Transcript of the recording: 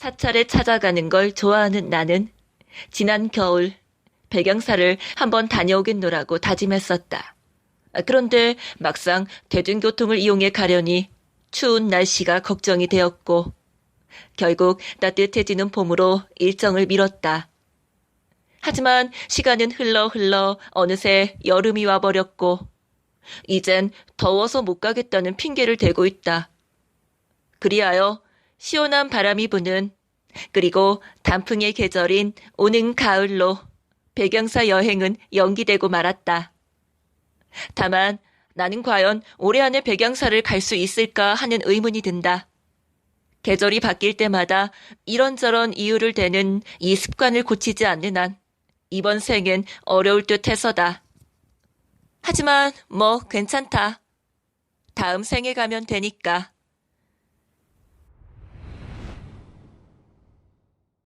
사찰에 찾아가는 걸 좋아하는 나는 지난 겨울 백양사를 한번 다녀오겠노라고 다짐했었다. 아, 그런데 막상 대중교통을 이용해 가려니 추운 날씨가 걱정이 되었고 결국 따뜻해지는 봄으로 일정을 미뤘다. 하지만 시간은 흘러 흘러 어느새 여름이 와버렸고 이젠 더워서 못 가겠다는 핑계를 대고 있다. 그리하여 시원한 바람이 부는 그리고 단풍의 계절인 오는 가을로 백양사 여행은 연기되고 말았다. 다만 나는 과연 올해 안에 백양사를 갈 수 있을까 하는 의문이 든다. 계절이 바뀔 때마다 이런저런 이유를 대는 이 습관을 고치지 않는 한 이번 생엔 어려울 듯 해서다. 하지만 뭐 괜찮다. 다음 생에 가면 되니까.